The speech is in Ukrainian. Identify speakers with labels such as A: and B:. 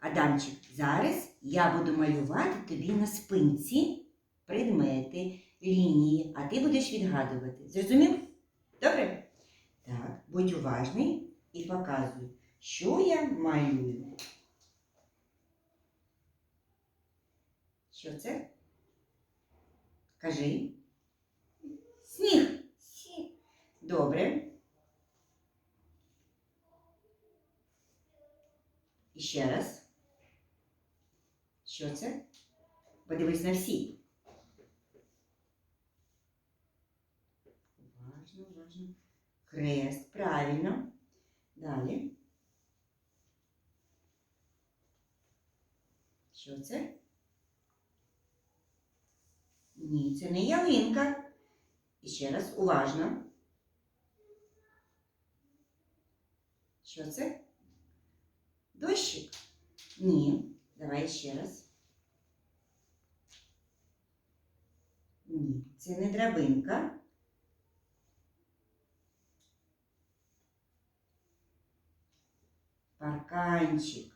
A: Адамчик, зараз я буду малювати тобі на спинці предмети, лінії, а ти будеш відгадувати. Зрозумів? Добре? Так, будь уважний і показуй, що я малюю. Що це? Кажи. Сніг. Добре. І ще раз. Що це? Подивись на всі. Уважно, уважно. Хрест, правильно. Далі. Що це? Ні, це не ялинка. І ще раз уважно. Що це? Дощик? Ні. Давай ще раз. Ні, це не драбинка. Парканчик.